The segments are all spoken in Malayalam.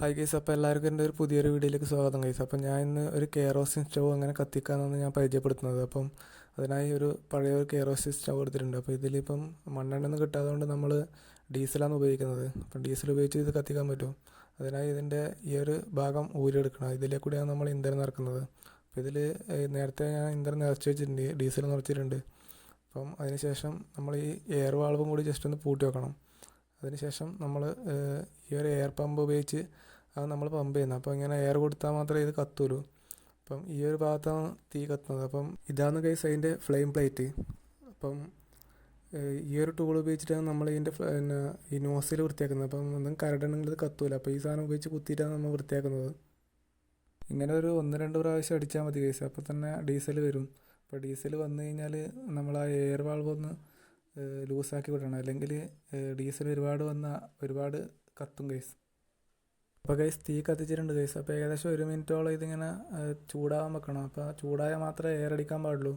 ഹായ് ഗൈസ് അപ്പോൾ എല്ലാവർക്കും എന്റെ ഒരു പുതിയൊരു വീഡിയോയിലേക്ക് സ്വാഗതം ഗൈസ് അപ്പോൾ ഞാൻ ഇന്ന് ഒരു കെയറോസിൻ സ്റ്റവ് അങ്ങനെ കത്തിക്കാന്നാണ് ഞാൻ പരിചയപ്പെടുത്തുന്നത്. അപ്പം അതിനായി ഒരു പഴയ ഒരു കെയറോസിൻ സ്റ്റവ് എടുത്തിട്ടുണ്ട്. അപ്പോൾ ഇതിലിപ്പം മണ്ണെണ്ണൊന്നും കിട്ടാതുകൊണ്ട് നമ്മൾ ഡീസലാണ് ഉപയോഗിക്കുന്നത്. അപ്പം ഡീസൽ ഉപയോഗിച്ച് ഇത് കത്തിക്കാൻ പറ്റും. അതിനായി ഇതിന്റെ ഈ ഒരു ഭാഗം ഊരിയെടുക്കണം. ഇതിലെ കൂടിയാണ് നമ്മൾ ഇന്ധനം നിറക്കുന്നത്. അപ്പോൾ ഇതിൽ നേരത്തെ ഞാൻ ഇന്ധനം നിറച്ച് വെച്ചിട്ടുണ്ട്. ഡീസൽ നിറച്ചിട്ടുണ്ട്. അപ്പം അതിനുശേഷം നമ്മൾ ഈ എയർ വാൾവും കൂടി ജസ്റ്റ് ഒന്ന് പൂട്ടി വെക്കണം. അതിനുശേഷം നമ്മൾ ഈ ഒരു എയർ പമ്പ് ഉപയോഗിച്ച് അത് നമ്മൾ പമ്പ് ചെയ്യുന്നത് അപ്പോൾ ഇങ്ങനെ എയർ കൊടുത്താൽ മാത്രമേ ഇത് കത്തുള്ളൂ. അപ്പം ഈ ഒരു ഭാഗത്താണ് തീ കത്തുന്നത്. അപ്പം ഇതാണ് കേസ് അതിന്റെ ഫ്ലെയിം പ്ലേറ്റ് അപ്പം ഈ ഒരു ടൂൾ ഉപയോഗിച്ചിട്ടാണ് നമ്മൾ ഇതിന്റെ പിന്നെ ഈ നോസിൽ വൃത്തിയാക്കുന്നത്. അപ്പം ഒന്നും കരടണെങ്കിൽ ഇത് കത്തൂല. അപ്പോൾ ഈ സാധനം ഉപയോഗിച്ച് കുത്തിയിട്ടാണ് നമ്മൾ വൃത്തിയാക്കുന്നത്. ഇങ്ങനെ ഒരു ഒന്ന് രണ്ട് പ്രാവശ്യം അടിച്ചാൽ മതി കേസ് അപ്പോൾ തന്നെ ഡീസൽ വരും. അപ്പോൾ ഡീസൽ വന്നു കഴിഞ്ഞാൽ നമ്മൾ ആ എയർ വാൾവ് ഒന്ന് ലൂസാക്കി വിടണം. അല്ലെങ്കിൽ ഡീസൽ ഒരുപാട് വന്നാൽ ഒരുപാട് കത്തും കേസ് അപ്പോൾ ഗൈസ് തീ കത്തിച്ചിട്ടുണ്ട് ഗൈസ് അപ്പോൾ ഏകദേശം ഒരു മിനിറ്റോളം ഇതിങ്ങനെ ചൂടാകാൻ വെക്കണം. അപ്പോൾ ചൂടായാൽ മാത്രമേ എയർ അടിക്കാൻ പാടുള്ളൂ.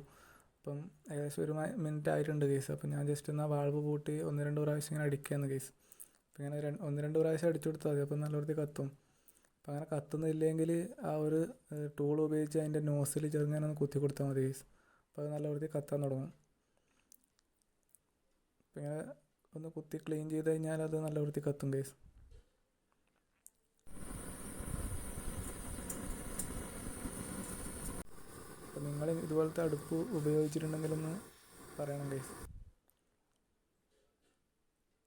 അപ്പം ഏകദേശം ഒരു മിനിറ്റ് ആയിട്ടുണ്ട് കേസ് അപ്പം ഞാൻ ജസ്റ്റ് എന്നാൽ വാൾവ് പൂട്ടി ഒന്ന് രണ്ട് പ്രാവശ്യം ഇങ്ങനെ അടിക്കുകയാണ് കേസ് അപ്പം ഇങ്ങനെ ഒന്ന് രണ്ട് പ്രാവശ്യം അടിച്ചു കൊടുത്താൽ മതി. അപ്പം നല്ല വൃത്തി കത്തും. അപ്പം അങ്ങനെ കത്തുന്നില്ലെങ്കിൽ ആ ഒരു ടൂൾ ഉപയോഗിച്ച് അതിന്റെ നോസിൽ ചെറുങ്ങനെ ഒന്ന് കുത്തി കൊടുത്താൽ മതി കേസ് അപ്പോൾ അത് നല്ല വൃത്തി കത്താൻ തുടങ്ങും. അപ്പം ഇങ്ങനെ ഒന്ന് കുത്തി ക്ലീൻ ചെയ്ത് കഴിഞ്ഞാൽ അത് നല്ല വൃത്തി കത്തും കേസ് അപ്പം നിങ്ങൾ ഇതുപോലത്തെ അടുപ്പ് ഉപയോഗിച്ചിട്ടുണ്ടെങ്കിലൊന്ന് പറയണം കേസ്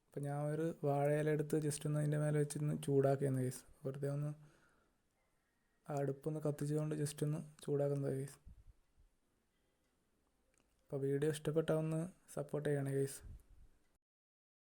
അപ്പം ഞാൻ ഒരു വാഴയില എടുത്ത് ജസ്റ്റ് ഒന്ന് അതിന്റെ മേലെ വെച്ചൊന്ന് ചൂടാക്കിയെന്ന് കേസ് വെറുതെ ഒന്ന് അടുപ്പൊന്ന് കത്തിച്ചുകൊണ്ട് ജസ്റ്റ് ഒന്ന് ചൂടാക്കുന്നത് കേസ് അപ്പോൾ വീഡിയോ ഇഷ്ടപ്പെട്ടാൽ ഒന്ന് സപ്പോർട്ട് ചെയ്യണേ കേസ്